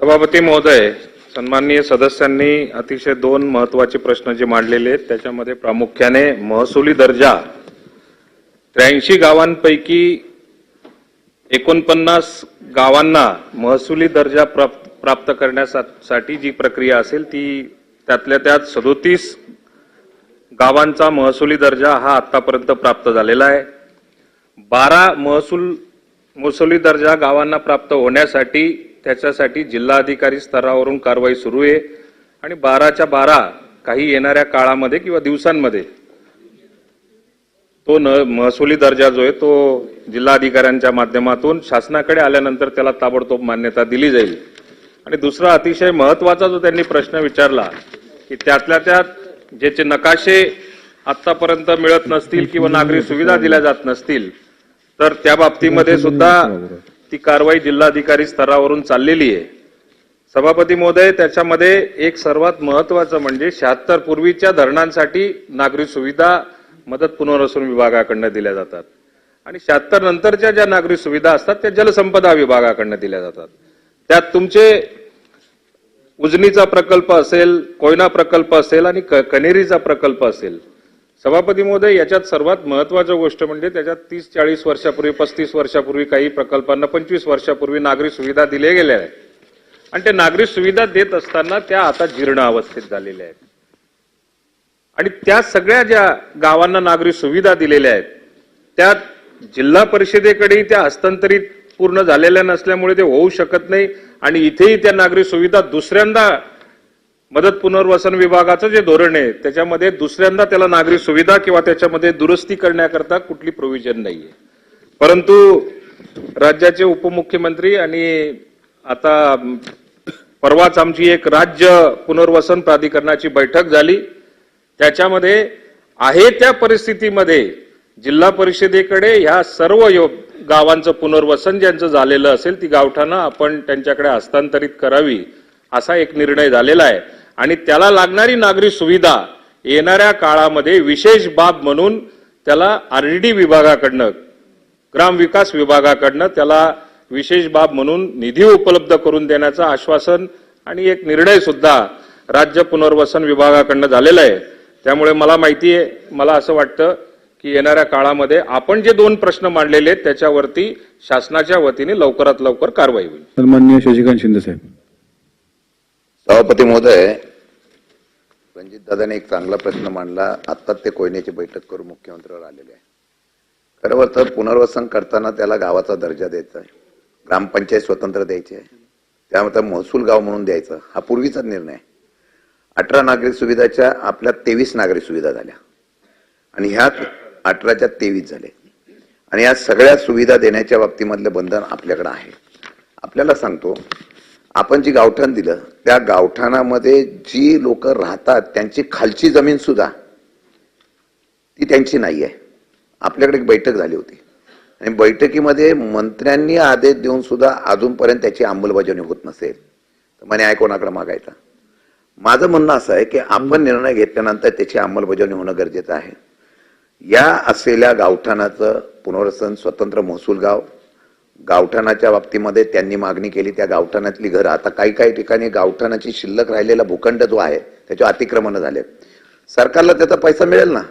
सभापती महोदय सन्माननीय सदस्यांनी अतिशय दोन महत्त्वाचे प्रश्न जे मांडलेले आहेत त्याच्यामध्ये प्रामुख्याने महसुली दर्जा. त्र्याऐंशी गावांपैकी एकोणपन्नास गावांना महसुली दर्जा प्राप्त प्राप्त करण्यासाठी जी प्रक्रिया असेल ती त्यातल्या त्यात सदोतीस गावांचा महसुली दर्जा हा आतापर्यंत प्राप्त झालेला आहे. बारा महसूल महसुली दर्जा गावांना प्राप्त होण्यासाठी त्याच्यासाठी जिल्हाधिकारी स्तरावरून कारवाई सुरू आहे. आणि बाराच्या बारा काही येणाऱ्या काळामध्ये किंवा दिवसांमध्ये तो न महसुली दर्जा जो आहे तो जिल्हाधिकाऱ्यांच्या माध्यमातून शासनाकडे आल्यानंतर त्याला ताबडतोब मान्यता दिली जाईल. आणि दुसरा अतिशय महत्त्वाचा जो त्यांनी प्रश्न विचारला की त्यातल्या त्यात ज्याचे नकाशे आतापर्यंत मिळत नसतील किंवा नागरी सुविधा दिल्या जात नसतील तर त्या बाबतीमध्ये सुद्धा ती कारवाई जिल्हाधिकारी स्तरावरून चाललेली आहे. सभापती महोदय त्याच्यामध्ये एक सर्वात महत्वाचं म्हणजे शहात्तर पूर्वीच्या धरणांसाठी नागरी सुविधा मदत पुनर्वसन विभागाकडनं दिल्या जातात. आणि शहात्तर नंतरच्या ज्या नागरी सुविधा असतात त्या जलसंपदा विभागाकडनं दिल्या जातात. त्यात तुमचे उजनीचा प्रकल्प असेल कोयना प्रकल्प असेल आणि क- कनेरीचा प्रकल्प असेल सभापती महोदय याच्यात सर्वात महत्वाची गोष्ट म्हणजे त्याच्यात तीस चाळीस वर्षापूर्वी पस्तीस वर्षापूर्वी काही प्रकल्पांना पंचवीस वर्षापूर्वी नागरी सुविधा दिल्या गेल्या आहेत. आणि त्या नागरी सुविधा देत असताना त्या आता जीर्ण अवस्थेत झालेल्या आहेत. आणि त्या सगळ्या ज्या गावांना नागरी सुविधा दिलेल्या आहेत त्या जिल्हा परिषदेकडे त्या हस्तांतरित पूर्ण झालेल्या नसल्यामुळे ते होऊ शकत नाही. आणि इथेही त्या नागरी सुविधा दुसऱ्यांदा मदत पुनर्वसन विभागाचं जे धोरण आहे त्याच्यामध्ये दुसऱ्यांदा त्याला नागरी सुविधा किंवा त्याच्यामध्ये दुरुस्ती करण्याकरता कुठली प्रोव्हिजन नाहीये. परंतु राज्याचे उपमुख्यमंत्री आणि आता परवाच आमची एक राज्य पुनर्वसन प्राधिकरणाची बैठक झाली. त्याच्यामध्ये आहे त्या परिस्थितीमध्ये जिल्हा परिषदेकडे ह्या सर्व गावांचं पुनर्वसन ज्यांचं झालेलं असेल ती गावठाणं आपण त्यांच्याकडे हस्तांतरित करावी. असा एक निर्णय झालेला आहे. आणि त्याला लागणारी नागरी सुविधा येणाऱ्या काळामध्ये विशेष बाब म्हणून त्याला आरडी विभागाकडनं ग्रामविकास विभागाकडनं त्याला विशेष बाब म्हणून निधी उपलब्ध करून देण्याचं आश्वासन आणि एक निर्णय सुद्धा राज्य पुनर्वसन विभागाकडनं झालेला आहे. त्यामुळे मला माहिती आहे मला असं वाटतं की येणाऱ्या काळामध्ये आपण जे दोन प्रश्न मांडलेले आहेत त्याच्यावरती शासनाच्या वतीने लवकरात लवकर कारवाई होईल. माननीय शशिकांत शिंदे साहेब. सभापती महोदय रणजित दादाने एक चांगला प्रश्न मांडला. आत्ताच ते कोयनेची बैठक करून मुख्यमंत्र्यावर आलेले आहे. खरं तर पुनर्वसन करताना त्याला गावाचा दर्जा द्यायचा आहे. ग्रामपंचायत स्वतंत्र द्यायची आहे. त्यामध्ये महसूल गाव म्हणून द्यायचं. हा पूर्वीचाच निर्णय अठरा नागरिक सुविधाच्या आपल्या तेवीस नागरिक सुविधा झाल्या. आणि ह्या अठराच्या तेवीस झाले. आणि या सगळ्या सुविधा देण्याच्या बाबतीमधलं बंधन आपल्याकडे आहे. आपल्याला सांगतो आपण जी गावठाण दिलं त्या गावठाणामध्ये जी लोक राहतात त्यांची खालची जमीन सुद्धा ती त्यांची नाही आहे आपल्याकडे एक बैठक झाली होती. आणि बैठकीमध्ये मंत्र्यांनी आदेश देऊन सुद्धा अजूनपर्यंत त्याची अंमलबजावणी होत नसेल. तर म्हणे न्याय कोणाकडे मागायचा? माझं म्हणणं असं आहे की आपण निर्णय घेतल्यानंतर त्याची अंमलबजावणी होणं गरजेचं आहे. या असलेल्या गावठाणाचं पुनर्वसन स्वतंत्र महसूल गाव गावठाणाच्या बाबतीमध्ये त्यांनी मागणी केली. त्या गावठाणातली घरं आता काही काही ठिकाणी गावठाणाची शिल्लक राहिलेला भूखंड जो आहे त्याचे अतिक्रमण झाले. सरकारला त्याचा पैसा मिळेल ना?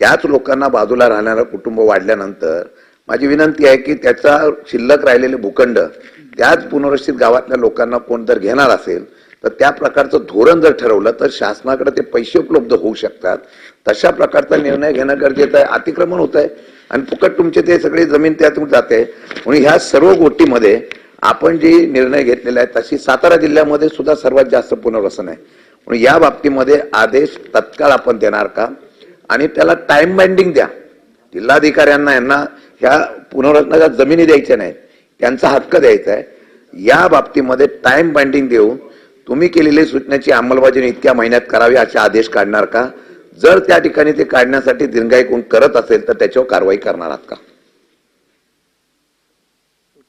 त्याच लोकांना बाजूला राहणारं कुटुंब वाढल्यानंतर माझी विनंती आहे की त्याचा शिल्लक राहिलेले भूखंड त्याच पुनर्वसित गावातल्या लोकांना कोण जर घेणार असेल तर त्या प्रकारचं धोरण जर ठरवलं तर शासनाकडे ते पैसे उपलब्ध होऊ शकतात. तशा प्रकारचा निर्णय घेणं गरजेचं आहे. अतिक्रमण होत आहे आणि फुकट तुमचे ते सगळी जमीन त्यातून जाते. म्हणून ह्या सर्व गोष्टीमध्ये आपण जे निर्णय घेतलेला आहे तशी सातारा जिल्ह्यामध्ये सुद्धा सर्वात जास्त पुनर्वसन आहे. म्हणून या बाबतीमध्ये आदेश तत्काळ आपण देणार का? आणि त्याला टाइम बाइंडिंग द्या. जिल्हाधिकाऱ्यांना यांना ह्या पुनर्वसनाच्या जमिनी द्यायच्या नाहीत. त्यांचा हक्क द्यायचा आहे. या बाबतीमध्ये टाइम बाइंडिंग देऊन तुम्ही केलेल्या सूचनेची अंमलबजावणी इतक्या महिन्यात करावी असे आदेश काढणार का? जर त्या ठिकाणी ते काढण्यासाठी दिरंगाई कोण करत असेल तर त्याच्यावर कारवाई करणार आहात का?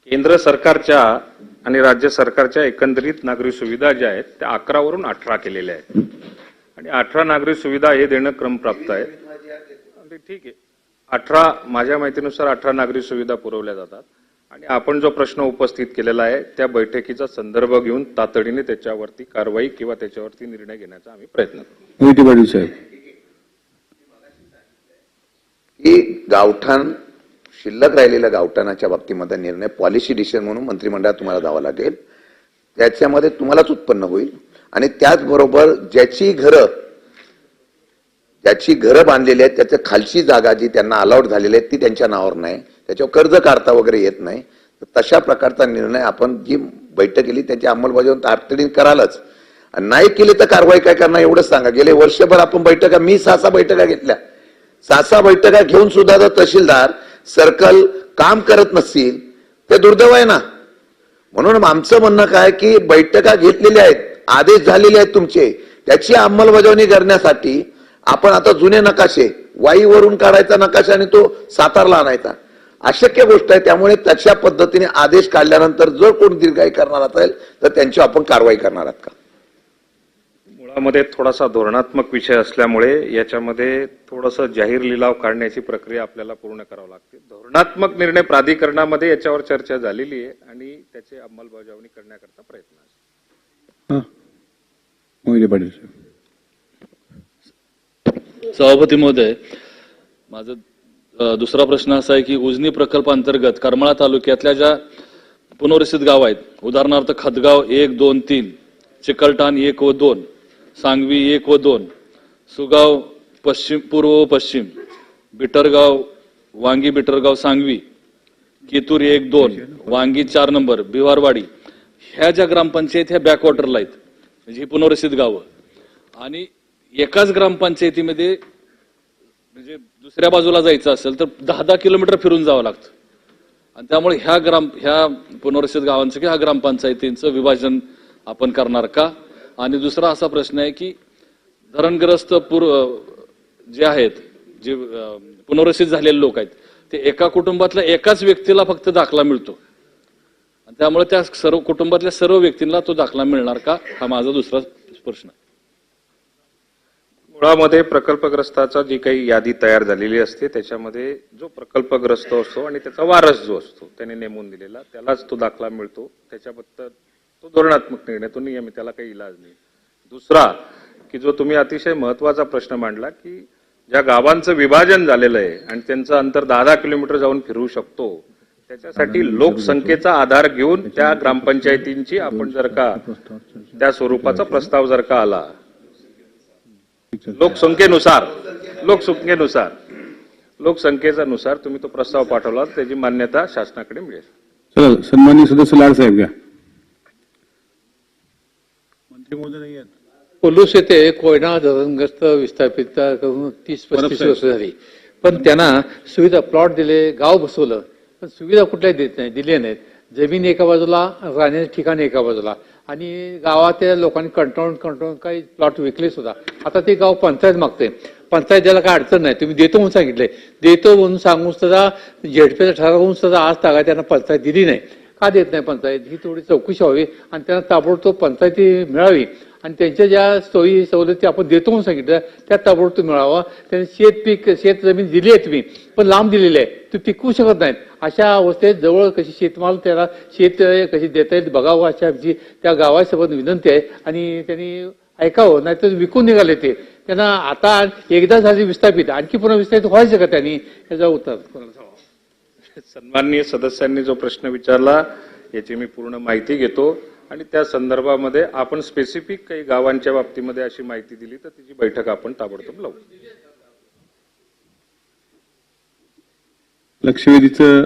केंद्र सरकारच्या आणि राज्य सरकारच्या एकंदरीत नागरी सुविधा ज्या आहेत त्या अकरावरून अठरा केलेल्या आहेत. आणि अठरा नागरी सुविधा हे देणं क्रमप्राप्त आहे. ठीक आहे. अठरा माझ्या माहितीनुसार अठरा नागरी सुविधा पुरवल्या जातात. आणि आपण जो प्रश्न उपस्थित केलेला आहे त्या बैठकीचा संदर्भ घेऊन तातडीने त्याच्यावरती कारवाई किंवा त्याच्यावरती निर्णय घेण्याचा आम्ही प्रयत्न करू. साहेब की गावठाण शिल्लक राहिलेल्या गावठाणाच्या बाबतीमध्ये निर्णय पॉलिसी डिसिजन म्हणून मंत्रिमंडळात तुम्हाला द्यावा लागेल. त्याच्यामध्ये तुम्हालाच उत्पन्न होईल. आणि त्याचबरोबर ज्याची घरं ज्याची घरं बांधलेली आहेत त्याच्या खालची जागा जी त्यांना अलाउड झालेली आहे ती त्यांच्या नावावर नाही. त्याच्यावर कर्ज काढता वगैरे येत नाही. तशा प्रकारचा निर्णय आपण जी बैठक केली त्याची अंमलबजावणी तातडीने करालच. आणि नाही केली तर कारवाई काय करणार एवढंच सांगा. गेले वर्षभर आपण बैठका मी सहा सहा बैठका घेतल्या. सहा सहा बैठका घेऊन सुद्धा जर तहसीलदार सर्कल काम करत नसतील ते दुर्दैव आहे ना? म्हणून आमचं म्हणणं काय की बैठका घेतलेल्या आहेत आदेश झालेले आहेत तुमचे. त्याची अंमलबजावणी करण्यासाठी आपण आता जुने नकाशे वाईवरून काढायचा नकाशा आणि तो सातारला आणायचा. अशक्य गोष्ट आहे त्यामुळे तशा पद्धतीने आदेश काढल्यानंतर जर कोण दीर्घाई करणार असेल तर त्यांची आपण कारवाई करणार आहात का? मुळामध्ये थोडासा धोरणात्मक विषय असल्यामुळे याच्यामध्ये थोडंसं जाहीर लिलाव काढण्याची प्रक्रिया आपल्याला पूर्ण करावी लागते. धोरणात्मक निर्णय प्राधिकरणामध्ये याच्यावर चर्चा झालेली आहे आणि त्याची अंमलबजावणी करण्याकरता प्रयत्न आहे. हा. मोहिते पाटील सभापती महोदय माझा दुसरा प्रश्न असा आहे की उजनी प्रकल्पांतर्गत करमाळा तालुक्यातल्या ज्या पुनर्वसित गाव आहेत उदाहरणार्थ खदगाव एक दोन तीन चिकलठाण एक व दोन सांगवी एक व दोन सुगाव पश्चिम पूर्व व पश्चिम बिटरगाव वांगी बिटरगाव सांगवी केतूर एक दोन वांगी चार नंबर बिवारवाडी ह्या ज्या ग्रामपंचायत ह्या बॅकवॉटरला आहेत म्हणजे ही पुनर्वसित गावं. आणि एकाच ग्रामपंचायतीमध्ये म्हणजे दुसऱ्या बाजूला जायचं असेल तर दहा दहा किलोमीटर फिरून जावं लागतं. आणि त्यामुळे ह्या ग्राम ह्या पुनर्वसित गावांचं किंवा ह्या ग्रामपंचायतींचं विभाजन आपण करणार का? आणि दुसरा असा प्रश्न आहे की धरणग्रस्त पूर जे आहेत जे पुनर्वसित झालेले लोक आहेत ते एका कुटुंबातल्या एकाच व्यक्तीला फक्त दाखला मिळतो. आणि त्यामुळे त्या सर्व कुटुंबातल्या सर्व व्यक्तींना तो दाखला मिळणार का? हा माझा दुसरा प्रश्न. आहे मुळामध्ये प्रकल्पग्रस्ताचा जी काही यादी तयार झालेली असते त्याच्यामध्ये जो प्रकल्पग्रस्त असतो आणि त्याचा वारस जो असतो त्याने नेमून दिलेला त्यालाच तो दाखला मिळतो. त्याच्याबद्दल तो धोरणात्मक निर्णय तो नियमित त्याला काही इलाज नाही. दुसरा की जो तुम्ही अतिशय महत्त्वाचा प्रश्न मांडला की ज्या गावांचं विभाजन झालेलं आहे आणि त्यांचं अंतर दहा दहा किलोमीटर जाऊन फिरू शकतो त्याच्यासाठी लोकसंख्येचा आधार घेऊन त्या ग्रामपंचायतींची आपण जर का त्या स्वरूपाचा प्रस्ताव जर का आला लोकसंख्येनुसार लोकसंख्येनुसार लोकसंख्येचा नुसार तुम्ही तो प्रस्ताव पाठवला त्याची मान्यता शासनाकडे मिळेल. चला सन्माननीय सदस्य लाड साहेब घ्या. पोलूस येथे कोयना धरणग्रस्त विस्थापित करून तीस पस्तीस वर्ष झाली. पण त्यांना सुविधा प्लॉट दिले गाव बसवलं पण सुविधा कुठल्याही देत नाही दिल्या नाहीत. जमीन एका बाजूला राहण्याचे ठिकाण एका बाजूला. आणि गावातल्या लोकांनी कंटाळून कंटाळून काही प्लॉट विकले सुद्धा. आता ते गाव पंचायत मागते. पंचायत ज्याला काय अडचण नाही. तुम्ही देतो म्हणून सांगितले. देतो म्हणून सांगून सुद्धा झेडपीचा ठरवून सुद्धा आज तागा त्यांना पंचायत दिली नाही. का देत नाही पंचायत? ही थोडी चौकशी व्हावी आणि त्यांना ताबडतोब पंचायती मिळावी. आणि त्यांच्या ज्या सोयी सवलती आपण देतो म्हणून सांगितलं त्या ताबडतोब मिळावा. त्यांनी शेत पीक शेत जमीन दिली आहे तुम्ही पण लांब दिलेली आहे. ते पिकवू शकत नाहीत. अशा अवस्थेत जवळ कशी शेतमाल त्याला शेत कशी देता येईल बघावं अशा आमची त्या गावासोबत विनंती आहे. आणि त्यांनी ऐकावं नाहीतर विकून निघाले ते. त्यांना आता एकदा झाली विस्थापित आणखी पुन्हा विस्थापित व्हायचं का त्यांनी याचा उत्तर सन्माननीय सदस्यांनी जो प्रश्न विचारला याची मी पूर्ण माहिती घेतो. आणि त्या संदर्भामध्ये आपण स्पेसिफिक काही गावांच्या बाबतीमध्ये अशी माहिती दिली तर तिची बैठक आपण ताबडतोब लावू. लक्षवेधीचं